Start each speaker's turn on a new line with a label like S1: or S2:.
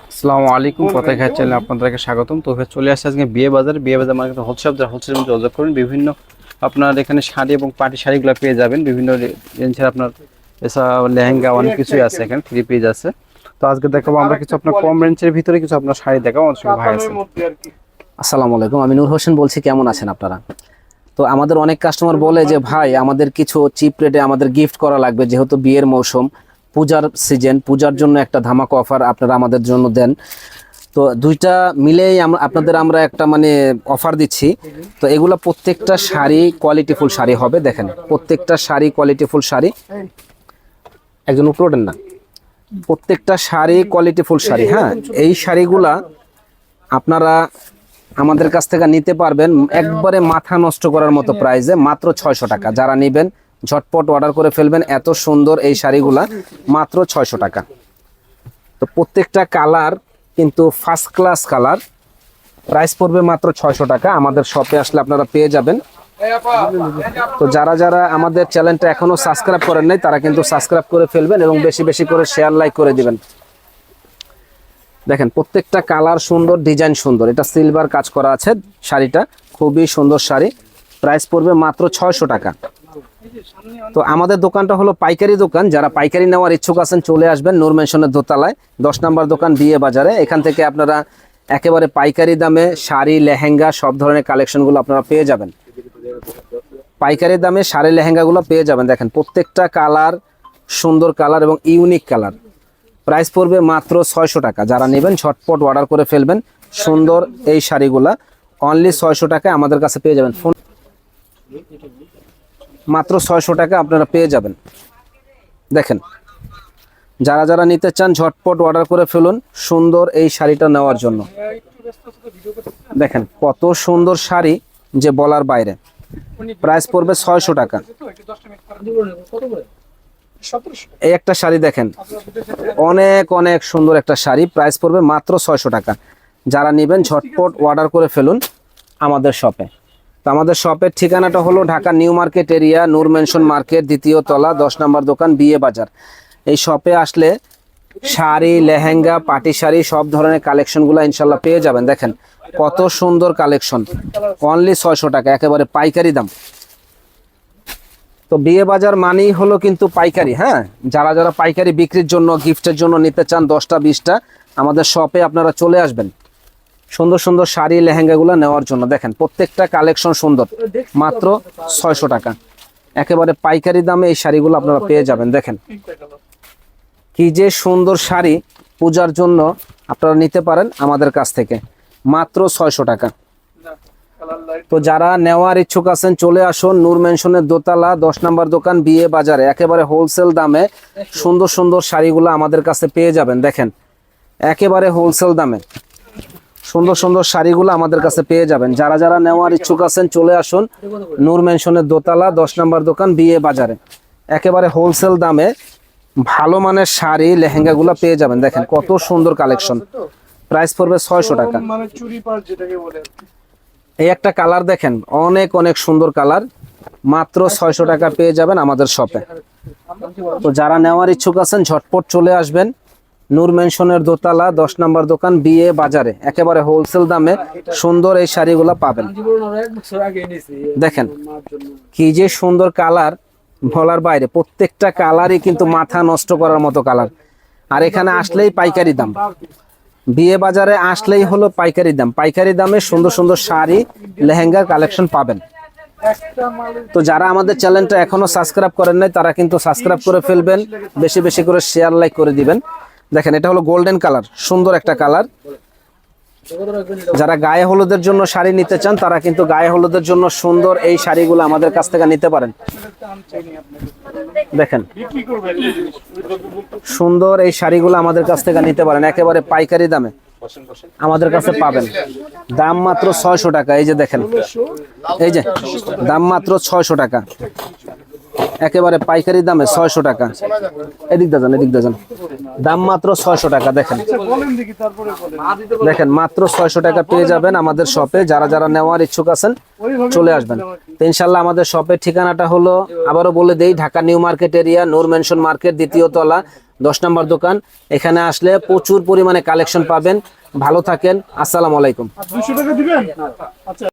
S1: আসসালামু আলাইকুম পতাকা খাই চ্যানেলে আপনাদেরকে স্বাগতম। তো চলে আসছে আজকে বিয়ে বাজার। বিয়ে বাজার মার্কেট হোলসেল হোলসেল যোগাযোগ করুন। বিভিন্ন আপনার এখানে শাড়ি এবং পাটি শাড়িগুলো পেয়ে যাবেন। বিভিন্ন রেঞ্জের আপনার এছাড়া লেহেঙ্গা অনেক কিছুই আছে এখানে থ্রি পিস আছে। তো আজকে দেখাবো আমরা কিছু আপনার কম রেঞ্জের ভিতরে কিছু আপনার শাড়ি দেখাবো সঙ্গে ভাই আছে
S2: আসসালামু আলাইকুম, আমি নূর হোসেন বলছি, কেমন আছেন আপনারা? তো আমাদের অনেক কাস্টমার বলে যে, ভাই, আমাদের কিছু চিপ রেটে আমাদের গিফট করা লাগবে, যেহেতু বিয়ের মৌসুম। পূজার সিজন পূজার জন্য একটা ধামাকা অফার আপনারা আমাদের জন্য দেন। তো দুইটা মিলেই আপনাদের আমরা একটা মানে অফার দিচ্ছি। তো এগুলো প্রত্যেকটা শাড়ি কোয়ালিটিফুল শাড়ি হবে, দেখেন। প্রত্যেকটা শাড়ি কোয়ালিটিফুল শাড়ি। একজন উপরে ওঠেন না। প্রত্যেকটা শাড়ি কোয়ালিটিফুল শাড়ি হ্যাঁ? এই শাড়িগুলা আপনারা আমাদের কাছ থেকে নিতে পারবেন। একবারে মাথা নষ্ট করার মতো প্রাইসে মাত্র ছয়শো টাকা। যারা নেবেন ঝটপট অর্ডার করে ফেলবেন। এত সুন্দর এই শাড়িগুলা, মাত্র ছয়শো টাকা। তো প্রত্যেকটা কালার কিন্তু ফার্স্ট ক্লাস কালার। প্রাইস পড়বে মাত্র ছয়শো টাকা। আমাদের শপে আসলে আপনারা পেয়ে যাবেন। তো যারা যারা আমাদের চ্যানেলটা এখনও সাবস্ক্রাইব করেন নাই, তারা কিন্তু সাবস্ক্রাইব করে ফেলবেন এবং বেশি বেশি করে শেয়ার লাইক করে দিবেন। দেখেন, প্রত্যেকটা কালার সুন্দর ডিজাইন সুন্দর। এটা সিলভার কাজ করা আছে শাড়িটা। খুবই সুন্দর শাড়ি। প্রাইস পড়বে মাত্র ছয়শো টাকা। তো আমাদের দোকানটা হলো পাইকারি দোকান। যারা পাইকারি নেওয়ার ইচ্ছুক আছেন, চলে আসবেন নূর মেনশনের দোতলায়। দশ নম্বর দোকান বিয়ে বাজারে। এখান থেকে আপনারা একেবারে পাইকারি দামে শাড়ি, লেহেঙ্গা, সব ধরনের কালেকশনগুলো আপনারা পেয়ে যাবেন। পাইকারি দামে শাড়ি, লেহেঙ্গাগুলো পেয়ে যাবেন। দেখেন, প্রত্যেকটা কালার, সুন্দর কালার এবং ইউনিক কালার। প্রাইস পড়বে মাত্র ছয়শো টাকা। যারা নেবেন, ঝটপট অর্ডার করে ফেলবেন সুন্দর এই শাড়িগুলা। অনলি ছয়শো টাকায় আমাদের কাছে পেয়ে যাবেন। ফোন মাত্র ছয়শো টাকা আপনারা পেয়ে যাবেন। দেখেন, যারা যারা নিতে চান ঝটপট অর্ডার করে ফেলুন সুন্দর এই শাড়িটা নেওয়ার জন্য। দেখেন, কত সুন্দর শাড়ি যে বলার বাইরে। প্রাইস পড়বে ছয়শো টাকা। এই একটা শাড়ি দেখেন, অনেক অনেক সুন্দর একটা শাড়ি প্রাইস পড়বে মাত্র ছয়শো টাকা। যারা নেবেন ঝটপট অর্ডার করে ফেলুন আমাদের শপে তো আমাদের শপের ঠিকানাটা হলো Dhaka new market area, Noor mansion market, দ্বিতীয় তলা, দশ নম্বর দোকান, বিয়ে বাজার। এই শপে আসলে শাড়ি, লেহেঙ্গা পাটি শাড়ি সব ধরনের কালেকশনগুলো ইনশাল্লাহ পেয়ে যাবেন। দেখেন, কত সুন্দর কালেকশন। অনলি ছয়শো টাকা, একেবারে পাইকারি দাম। তো বিয়ে বাজার মানেই হলো কিন্তু পাইকারি হ্যাঁ? যারা যারা পাইকারি বিক্রির জন্য, গিফটের জন্য নিতে চান, দশটা, বিশটা, আমাদের শপে আপনারা চলে আসবেন। সুন্দর সুন্দর শাড়ি, লেহেঙ্গাগুলো নেওয়ার জন্য। দেখেন, প্রত্যেকটা কালেকশন সুন্দর, মাত্র ছয়শো টাকা। একেবারে পাইকারি দামে এই শাড়িগুলো আপনারা পেয়ে যাবেন। দেখেন, কি যে সুন্দর শাড়ি পূজার জন্য আপনারা নিতে পারেন আমাদের কাছ থেকে, মাত্র ছয়শো টাকা। তো যারা নেওয়ার ইচ্ছুক আছেন, চলে আসুন নূর মেনশনের দোতলা, দশ নম্বর দোকান, বিয়ে বাজারে। একেবারে হোলসেল দামে সুন্দর সুন্দর শাড়িগুলো আমাদের কাছে পেয়ে যাবেন। দেখেন, একেবারে হোলসেল দামে। সুন্দর সুন্দর শাড়িগুলো আমাদের কাছে পেয়ে যাবেন। যারা যারা নেওয়ার ইচ্ছুক আছেন চলে আসুন নূর মেনশনের দোতলা দশ নম্বর দোকান বিয়ে বাজারে। একেবারে হোলসেল দামে ভালো মানের শাড়ি লেহেঙ্গাগুলো পেয়ে যাবেন। দেখেন কত সুন্দর কালেকশন প্রাইস পড়বে ছয়শো টাকা।
S3: মানে।
S2: এই একটা কালার দেখেন অনেক অনেক সুন্দর কালার মাত্র ছয়শো টাকা পেয়ে যাবেন আমাদের শপে তো যারা নেওয়ার ইচ্ছুক আছেন ঝটপট চলে আসবেন। নূর মেনশনের দোতলা, দশ নম্বর দোকান, বিয়ে বাজারে। একেবারে হোলসেল দামে সুন্দর এই শাড়িগুলো পাবেন। দেখেন, কি যে সুন্দর কালার বলার বাইরে। প্রত্যেকটা কালারই কিন্তু মাথা নষ্ট করার মতো কালার। আর এখানে আসলেই পাইকারি দাম। বিয়ে বাজারে আসলেই হলো পাইকারি দাম। পাইকারি দামে সুন্দর সুন্দর শাড়ি, লেহেঙ্গার কালেকশন পাবেন। তো যারা আমাদের চ্যানেলটা এখনও সাবস্ক্রাইব করেন নাই, তারা কিন্তু সাবস্ক্রাইব করে ফেলবেন। বেশি বেশি করে শেয়ার লাইক করে দিবেন। দেখেন, এটা হলো গোল্ডেন কালার সুন্দর একটা কালার যারা গায়ে হলুদের জন্য শাড়ি নিতে চান, তারা কিন্তু গায়ে হলুদের জন্য সুন্দর এই শাড়িগুলো আমাদের কাছ থেকে নিতে পারেন। দেখেন। সুন্দর এই শাড়িগুলো আমাদের কাছ থেকে নিতে পারেন, একেবারে পাইকারি দামে। আমাদের কাছে পাবেন। দাম মাত্র ছয়শো টাকা, এই যে দেখেন, এই যে, দাম মাত্র ছয়শো টাকা। একেবারে পাইকারি দামে ছয়শো টাকা। এদিক দাজান এদিক দাজান দাম মাত্র ছয়শো টাকা দেখেন।
S3: আচ্ছা,
S2: দেখেন মাত্র ছয়শো টাকা পেয়ে যাবেন আমাদের শপে। যারা যারা নেওয়ার ইচ্ছুক আছেন চলে আসবেন। তো ইনশাল্লাহ আমাদের শপের ঠিকানাটা হলো আবারও বলে দেই Dhaka new market area Noor mansion market দ্বিতীয় তলা দশ নম্বর দোকান। এখানে আসলে প্রচুর পরিমাণে কালেকশন পাবেন। ভালো থাকেন আসসালামু আলাইকুম।
S3: দুশো টাকা দিবেন?